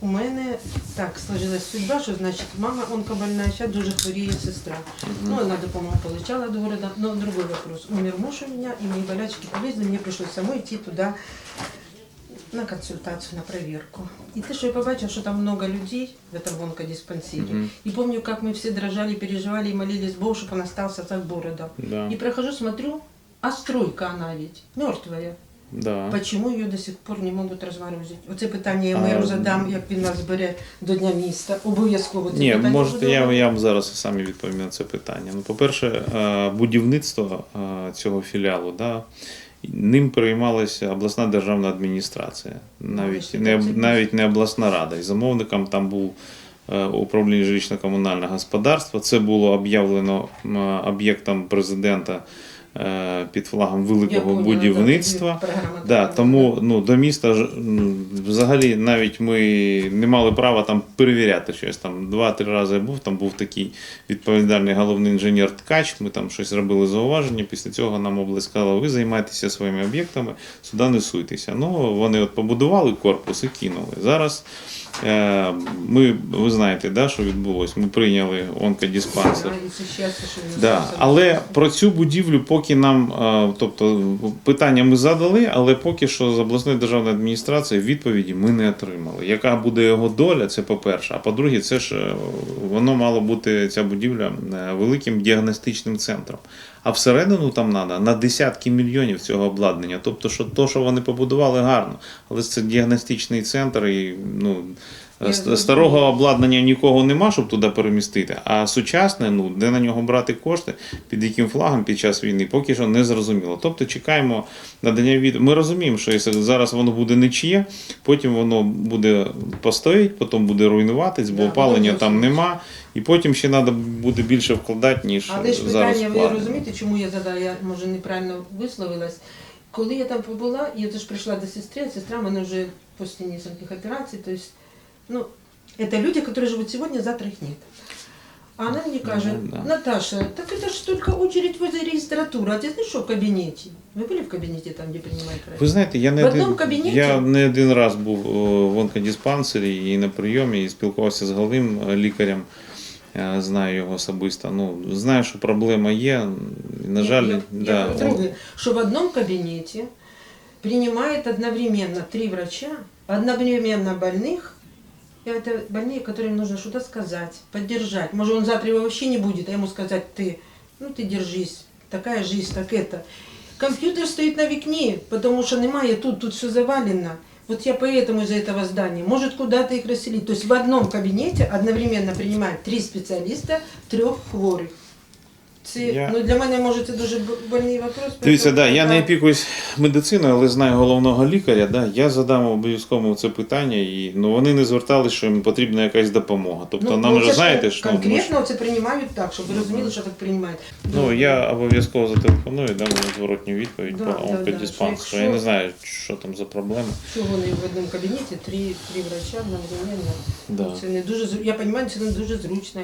У мене так сложилась судьба, що значить мама онкобольна, зараз дуже хворіє сестра. Ну, вона допомогу получала до города. Но другой вопрос. Умер муж у меня, и мои болячки полезли, мне пришлось самой идти туда на консультацию, на проверку. И ты что, я побачила, что там много людей в этом онкодиспансере. Мгм. И помню, как мы все дрожали, переживали и молились Богу, чтобы он остался так городом. Да. И прохожу, смотрю, а стройка она ведь, мертвая. Да. Почему її до сих пор не можуть розморозити? Оце питання я А, задам, як він нас бере до Дня міста. Обов'язково це Ні, питання можете, я, я вам зараз самі відповім на це питання. Ну, по-перше, е, будівництво е, цього філіалу, да, ним переймалася обласна державна адміністрація, навіть не, навіть не обласна рада. І замовником там був е, управління жилищно-комунального господарства. Це було об'явлено об'єктом президента під флагом великого будівництва. да, тому ну, до міста взагалі навіть ми не мали права там перевіряти щось. Там два-три рази я був, там був такий відповідальний головний інженер Ткач. Ми там щось робили зауваження. Після цього нам область сказала, ви займайтеся своїми об'єктами, сюди не суйтеся. Ну, вони от побудували корпус і кинули. Зараз е, ми, ви знаєте, да, що відбулося. Ми прийняли онкодиспансер. Да, але про цю будівлю поки нам, е, тобто питання ми задали, але поки що з обласної державної адміністрації відповіді ми не отримали. Яка буде його доля, це по-перше. А по-друге, це ж е, воно мало бути ця будівля е, великим діагностичним центром. А всередину там треба на десятки мільйонів цього обладнання. Тобто, що то, що вони побудували, гарно, але це діагностичний центр і ну. Старого обладнання нікого нема, щоб туди перемістити. А сучасне, ну де на нього брати кошти, під яким флагом під час війни, поки що не зрозуміло. Тобто чекаємо надання від. Ми розуміємо, що якщо зараз воно буде нічиє, потім воно буде постоїть, потім буде руйнуватись, бо опалення там нема, і потім ще треба буде більше вкладати, ніж Але ж зараз. питання, ви розумієте, чому я задала, я може неправильно висловилась. Коли я там побула, я теж прийшла до сестри, а сестра в мене вже після нескольких операцій, то есть, ну, это люди, которые живут сегодня, завтра их нет. А она мне каже, Ну, да. Наташа, так это ж только очередь возле регистратуры, а ты знаешь, что в кабинете? Вы были в кабинете там, где принимают Ви проект? знаєте, я не, В один, одному кабінеті? я не один раз був о, в онкодиспансері і на прийомі, і спілкувався з головним е, лікарем. е, Знаю його особисто. Ну, знаю, що проблема є. і, На жаль, я, да, я, он- друге, что в одном кабинете принимает одновременно три врача, одновременно больных, и это больные, которым нужно что-то сказать, поддержать. Может, он завтра его вообще не будет, а ему сказать, ты, ну ты держись, такая жизнь, так это. Компьютер стоит на вікні, потому что немає тут, тут все завалено. Вот я поэтому из-за этого здания. Может, куда-то их расселить. То есть в одном кабинете одновременно принимают три специалиста, трех хворих. Це, Я- ну, для мене, може, це дуже больний вопрос. Дивіться, да, я не опікуюсь медициною, але знаю головного лікаря. Да, я задам обов'язково це питання, і ну, вони не зверталися, що їм потрібна якась допомога. Тобто нам ну, вже знаєте, що ну, конкретно це приймають так, щоб ви розуміли, що так приймають. ну, я обов'язково зателефоную, дам зворотню відповідь Да, по да, да, онкодиспансеру. що Я не знаю, що там за проблема. Чого не в одному кабінеті три, три врача одновременно. Да. Це не дуже я розумію, це не дуже зручно.